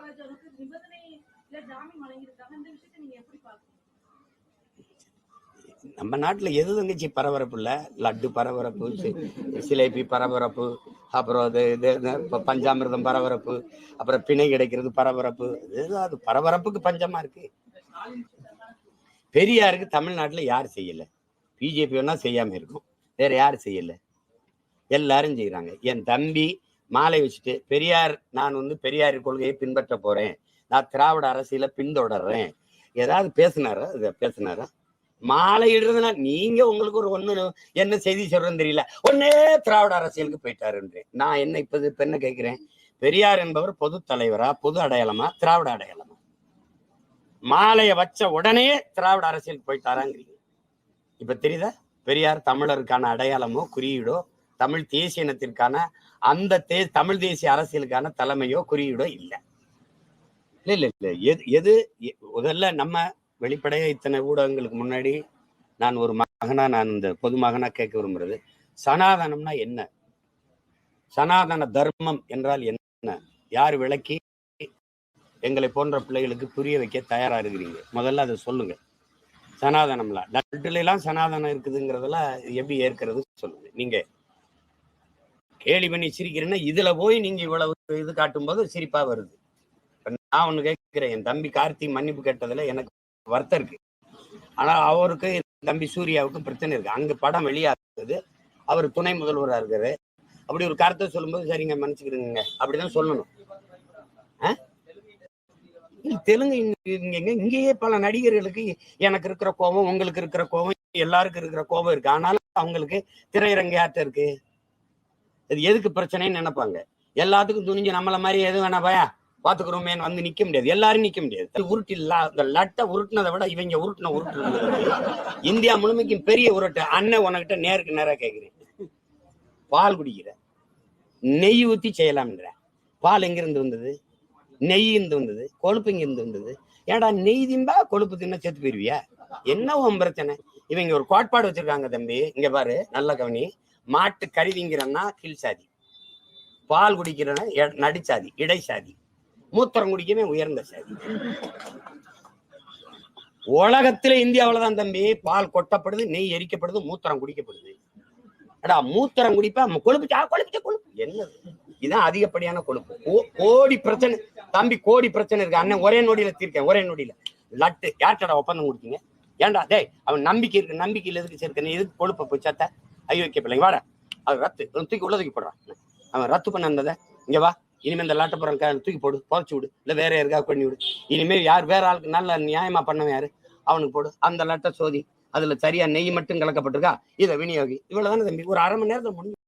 காலேஜருக்கு நிபந்தனையில ஜாமீன் வழங்கியிருக்காங்க. இந்த விஷயத்தை நீங்க எப்படி பாக்குறீங்க நம்ம நாட்டில் எது தங்கச்சி பரபரப்பு இல்லை? லட்டு பரபரப்பு சிலேபி பரபரப்பு அப்புறம் அது இது பஞ்சாமிரதம் பரபரப்பு அப்புறம் பிணை கிடைக்கிறது பரபரப்பு. அது பரபரப்புக்கு பஞ்சமாக இருக்கு. பெரியாருக்கு தமிழ்நாட்டில் யார் செய்யலை? பிஜேபி வேணால் செய்யாமல் இருக்கும். வேற யார் செய்யலை? எல்லாரும் செய்கிறாங்க என் தம்பி மாலை வச்சுட்டு பெரியார் நான் வந்து பெரியார் கொள்கையை பின்பற்ற போறேன். நான் திராவிட அரசியல பின்தொடர்றேன். ஏதாவது பேசினாரா? இதை பேசினாரா? மாலை இடுறதுனா நீங்க உங்களுக்கு ஒரு ஒண்ணு என்ன செய்தி சொல்றேன்னு தெரியல. ஒன்னே திராவிட அரசியலுக்கு போயிட்டாருன்றேன். நான் என்ன இப்ப இப்ப என்ன கேட்கிறேன்? பெரியார் என்பவர் பொது தலைவரா? பொது அடையாளமா? திராவிட அடையாளமா? மாலையை வச்ச உடனே திராவிட அரசியலுக்கு போயிட்டாராங்கிறீங்க. இப்ப தெரியுதா? பெரியார் தமிழருக்கான அடையாளமோ குறியீடோ தமிழ் தேசிய இனத்திற்கான அந்த தே தமிழ் தேசிய அரசியலுக்கான தலைமையோ குறியீடோ இல்லை. இல்ல இல்ல இல்ல. எது எது முதல்ல நம்ம வெளிப்படையாக இத்தனை ஊடகங்களுக்கு முன்னாடி நான் ஒரு மகனா நான் இந்த பொது மகனா கேட்க விரும்புறது சனாதனம்னா என்ன? சனாதன தர்மம் என்றால் என்ன? யார் விளக்கி எங்களை போன்ற பிள்ளைகளுக்கு புரிய வைக்க தயாரா இருக்கிறீங்க? முதல்ல அதை சொல்லுங்க. சனாதனம்ல நட்டுல எல்லாம் சனாதனம் இருக்குதுங்கிறதெல்லாம் எப்படி ஏற்கிறது சொல்லுங்க. நீங்க கேலி பண்ணி சிரிக்கிறேன்னா இதுல போய் நீங்க இவ்வளவு இது காட்டும் போது சிரிப்பா வருது. நான் ஒண்ணு கேட்கிறேன் என் தம்பி கார்த்தி மன்னிப்பு கேட்டதுல எனக்கு வருத்தம் இருக்கு. ஆனா அவருக்கு என் தம்பி சூர்யாவுக்கும் பிரச்சனை இருக்கு. அங்க படம் வெளியாகுது. அவர் துணை முதல்வரா இருக்காரு. அப்படி ஒரு கருத்தை சொல்லும்போது சரிங்க மன்னிச்சுக்கிறீங்க அப்படிதான் சொல்லணும். ஆ? தெலுங்கு இங்க- இங்கேயே பல நடிகர்களுக்கு எனக்கு இருக்கிற கோபம் உங்களுக்கு இருக்கிற கோபம் எல்லாருக்கும் இருக்கிற கோபம் இருக்கு. ஆனாலும் அவங்களுக்கு திரையரங்கு யார்ட்ட இருக்கு? இது எதுக்கு பிரச்சனைன்னு நினைப்பாங்க? எல்லாத்துக்கும் துணிஞ்சு நம்மள மாதிரி எதுவும் வேணா பயா. பாத்துக்கிறோமேன்னு வந்து நிக்க முடியாது. எல்லாரும் நிக்க முடியாது. உருட்டு இல்ல இந்த லட்டை உருட்டுனதை விட இவங்க உருட்டின உருட்டு இந்தியா முழுமைக்கும் பெரிய உருட்டு. அண்ணன் உனக்கிட்ட நேருக்கு நேரா கேக்குறேன். பால் குடிக்கிற. நெய் ஊத்தி செய்யலாம்ன்ற. பால் எங்கிருந்து வந்தது? நெய் இருந்து வந்தது. கொழுப்பு இங்கிருந்து வந்தது. ஏடா நெய் திம்பா கொழுப்பு தின்ன செத்து போயிருவியா? என்ன உன் பிரச்சனை? இவங்க ஒரு கோட்பாடு வச்சிருக்காங்க தம்பி. இங்க பாரு நல்ல கவனி. மாட்டு கருவிங்கிறன்னா திங்கிறன்னா கீழ் சாதி. பால் குடிக்கிறன்னா நடிச்சாதி நடுச்சாதி இடைசாதி மூத்திரம் குடிக்கவே உயர்ந்த சாதி. உலகத்துல இந்தியாவில தான் தம்பி பால் கொட்டப்படுது நெய் எரிக்கப்படுது மூத்திரம் குடிக்கப்படுது. அடா மூத்திரம் குடிப்பா கொழுப்புச்சா கொழுப்பு கொழுப்பு என்னது? இதான் அதிகப்படியான கொழுப்பு. கோடி பிரச்சனை. தம்பி கோடி பிரச்சனை இருக்கு. அண்ணன் ஒரே நொடியில தீர்க்கேன் ஒரே நொடியில. லட்டு. யார்கிட்டடா ஒப்பந்தம் கொடுத்தீங்க? ஏன்டா டேய் அவன் நம்பிக்கை இருக்கு நம்பிக்கையில் எதுக்கு சேர்க்கணும் எதுக்கு கொழுப்பை போய் சத்த ஐயோக்கிய பிள்ளைங்க வாட. அது ரத்து. தூக்கி உள்ள தூக்கி போடுறான். அவன் ரத்து பண்ண இருந்ததை இங்க வா. இனிமே இந்த லாட்டப்புறம் தூக்கி போடு. புதைச்சு விடு. இல்ல வேற யாருக்கா பண்ணி விடு. இனிமே யார் வேற ஆளுக்கு நல்ல நியாயமா பண்ணவன் யாரு? அவனுக்கு போடு. அந்த லட்டை சோதி. அதுல சரியா நெய் மட்டும் கலக்கப்பட்டிருக்கா? இதை விநியோகி. இவ்வளவுதானே தம்பி. ஒரு அரை மணி நேரத்துல முடிஞ்சு